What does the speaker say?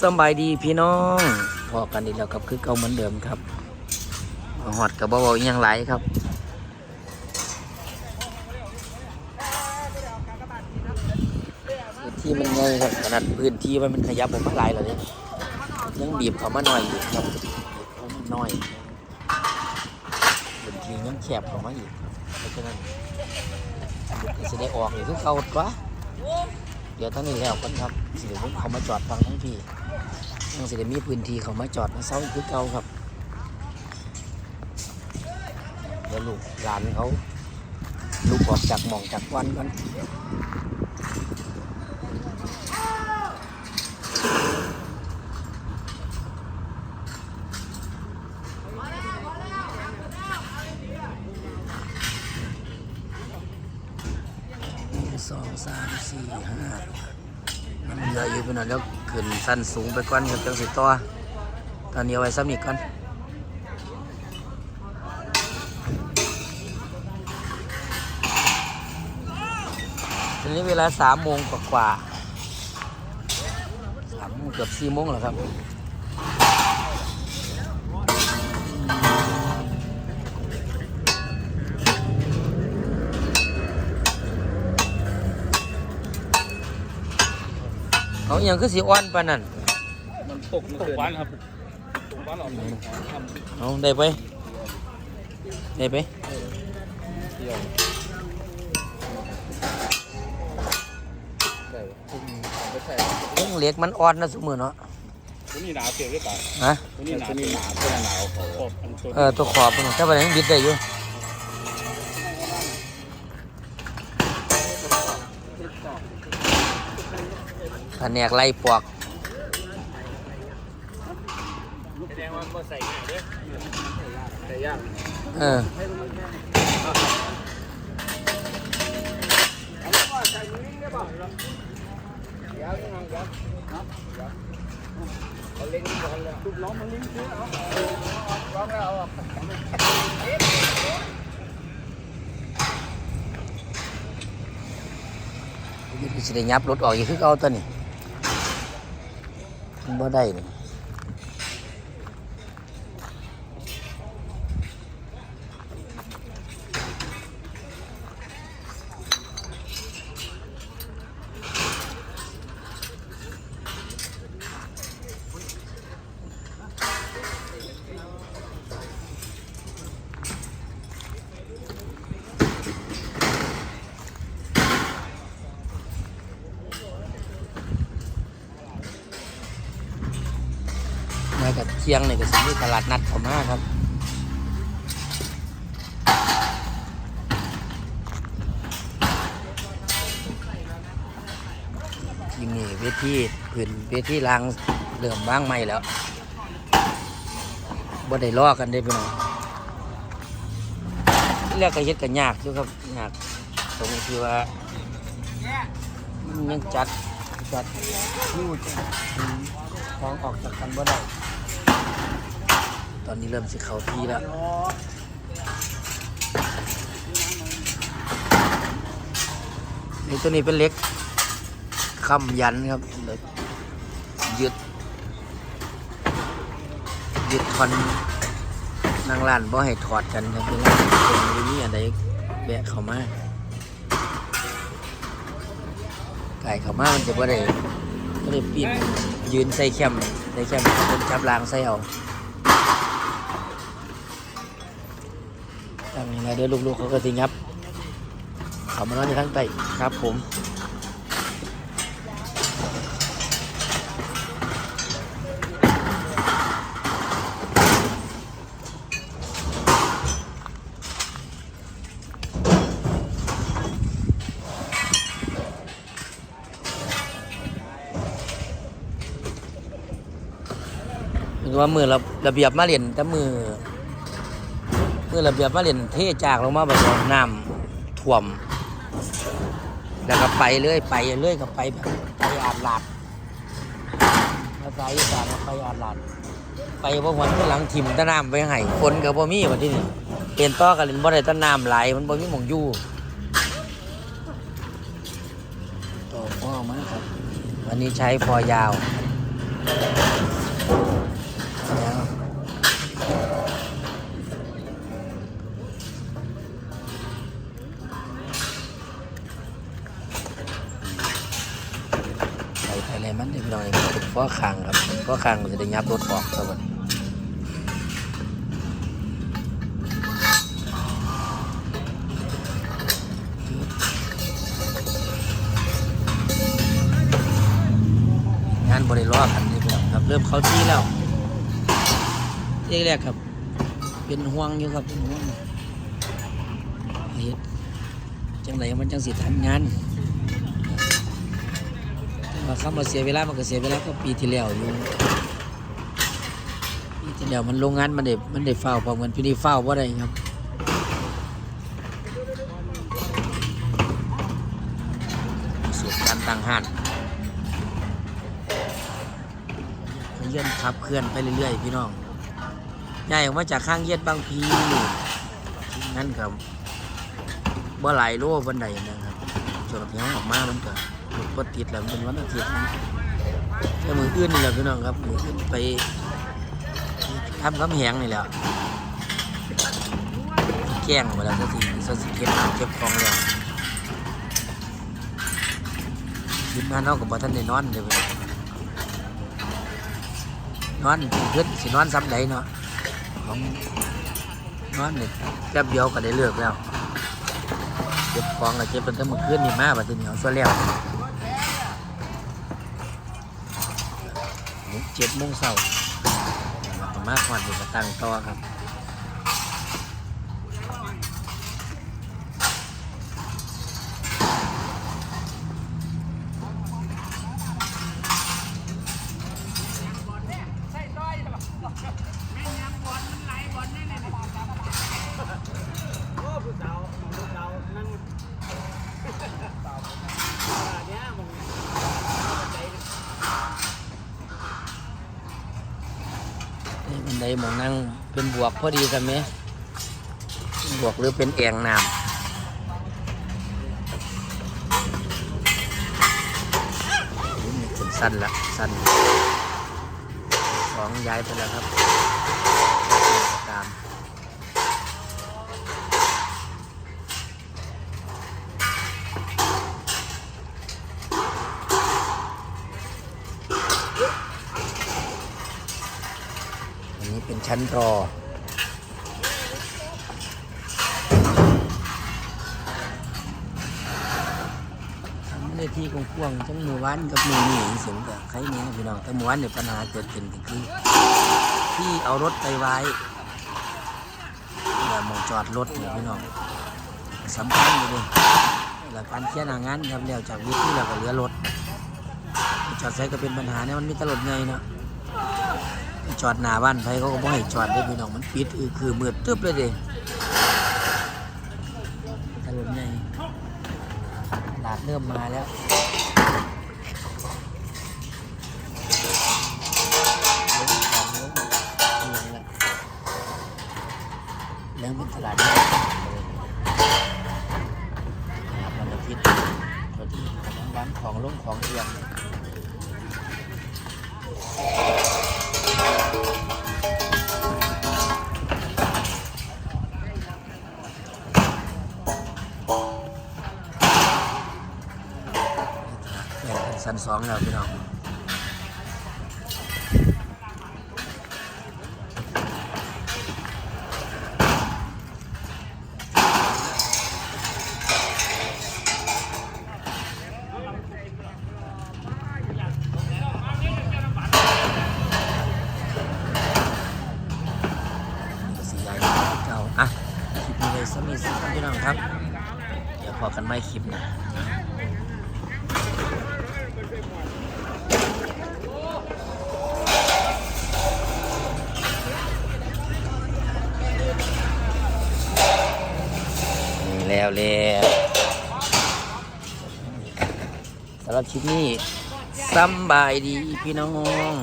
สบายดีพี่น้องพอกันอีกแล้วครับคือเก่าเหมือนเดิมครับหอดกับเบาวยังไหลครับพื้นที่มันใหญ่ครับขนาดพื้นที่มันมันขยับผมมาหลายแล้วเนี่ยยังบีบเขามาหน่อยอยู่ครับบีบเขามาหน่อยพื้นที่ยังแคบเขามาอีกเพราะฉะนั้นจะได้ออกเลยคือเก่ากว่าเดี๋ยวท่านี้แล้วกันครับ สิเดี๋ยวเขามาจอดฟังทั้งพี่ยังสิเดี๋ยวมีพื้นที่เขามาจอดมาเซาอีกคือเก่าครับเดี๋ยวลูกหลานเขาลูกออกจากหมองจากวันกันหนึ่งสองสามสี่ห้า มันเหลืออยู่เป็นหนองแล้วขึ้นสั้นสูงไปก่อนครับจังสิต่อตอนนี้เอาไว้ซ้ำอีกก่อนตอนนี้เวลาสามโมงกว่าๆสามโมงเกือบสี่โมงแล้วครับ เขาอหย่างคือสีอ้วนปานนั่นมันตกตกวันครับตกวันออกมาทเอาได้ไปได้ไปำเที่ยวใช่ไม่ใช่เรื่องเหล็กมันอ่อนนะสมือเนาะตัวนี้หนาวเกี่ยวด้วยป่ะฮะตัวนี้หนาวตัวนี้หนาวตัวหนาวขอบอันตัวเออตัวขอบมันถ้าไปยังบิดได้อยู่ ผนกไล่ปวกแสดงว่าก็ใส่ง่ายด้วยใส่ยากเออเอาเล่นก่อนเลยทุบล้อมันลิ้นซื้อเอาล้อแล้วเอาสิได้ยับรถออกอีกคือเอาตัวนี้ บ่ได้นี่ เชียงนี่ก็สิมีตลาดนัดเข้ามาครับทีนี้เวทีพื้นเวทีรางเริ่มว่างใหม่แล้วบ่ได้ล้อกันได้พี่น้องที่แรกก็เฮ็ดกันยากอยู่ครับยากตรงที่ว่ามันยังจัดจัดยูดของออกจากกันบ่ได้ ตอนนี้เริ่มสิเข้าที่แล้วนี่ตัวนี้เป็นเล็กคำยันครับเดี๋ยวยึด ยึดทอนนางลานบ่ให้ถอดกันครับเป็นเป็นนี่อะไรแบะเขามาไก่เขามามันจะบ่ได้บ่ได้ปีนยืนใส่แคมใส่แคมเป็นจับรางใส่เอา ตั้งนี้นะเดี๋ยวลูกๆเขาก็สิงับเขามานอนอยู่ทั้งใต้ครับผมว่ามือระระเบียบมาเหรียนแต่มือ มือระเบียบมาเรียนเทจากลงมาแบบน้ำท่วม แล้วก็ไปเรื่อยไปเรื่อยก็ไปแบบไปอาดหลาดภาษาอีสานว่าไปอาดหลาดไปบ่หวนข้างหลังถิ่มตะน้ำไปให้คนกับบ่มีวันที่นี่เป็นต่อกันเล่นบ่ได้ตะน้ำไหลมันบ่มีหม่องอยู่ต่อพ่อมาครับวันนี้ใช้พอยาว อะไรมันเดี๋ยวน้องเป็นข้อคางครับข้อคางมันจะได้ยับรถออกครับผมงานบริรอกันนี่พี่น้องครับเริ่มเข้าที่แล้วแรกครับ เป็นห่วงอยู่ครับเป็นห่วงเฮ็ดจังไหนมันจังสิทันงานาเขามาเสียเวลามันก็เสียเวลาก็ปีที่แล้วอยู่ปีที่แล้วมันโรงงานมันได้มันได้เฝ้าพอเหมือนปีนี้เฝ้าว่าได้ครับสูตรการตั้งห้านขยื่นขับเคลื่อนไปเรื่อยๆพี่น้องใหญ่ออกมาจากข้างเย็ดบางพีนั่นครับบ่หลโลบันไดนะครับจนเพียงออกมามันก็ รถก็ติดแล้วมันเป็นวันอาทิตย์นะแต่มืออื่นนี่แหละพี่น้องครับมืออื่นไปทำคำแหงนี่แหละแกล้งมาแล้วก็ทีสสิเก็บเก็บของแล้วยินมาเนาะกับบ่ท่านได้นอนเลยน้อนอนเพื่อนสินอนซ้ำใดเนาะของนอนเนี่ยแป๊บเดียวก็ได้เลิกแล้วเก็บของก็เก็บเป็นตั้งมื่อคืนนี่มาบัดนี้เอาซะแล้ว เจ็ดโมงเช้าประมาณวันอยู่ก็ตั้งต่อครับ หมองนั่งเป็นบวกพอดีกันไหมบวกหรือเป็นแอ่งน้ำนี่เป็นสั้นละสั้นสองย้ายไปแล้วครับ ตาม อันนี้เป็น ชั้นรอทำในที่กว้างๆจังมือวานกับมือนี่เสียงแต่ใครเนี่ยพี่น้องแต่มือวานเนี่ยปัญหาเกิดขึ้นก็คือ ที่เอารถไปไว้แต่มองจอดรถเนี่ยพี่น้องสำคัญเลยแล้วการเคลียร์หน้างานครับแล้วจากวิธีเราก็เหลือรถจอดใช้ก็เป็นปัญหาเนี่ยมันมีตลดไงเนาะ จอดหน้าบ้านไผเขาก็บ่ให้จอดได้พี่น้องมันปิดอือคือมืดตึ๊บเลยเด้ถนนใหญ่ตลาดเริ่มมาแล้วลงของลงเมืองแล้วแล้วเป็นตลาดใหญ่ตลาดวันอาทิตย์พอดีของร้านของลงของเรียง ชั้นสองแล้วพี่น้อง กันไม่คลิปนะนี่แล้วแล้วสำหรับคลิปนี้สบายดีพี่น้อง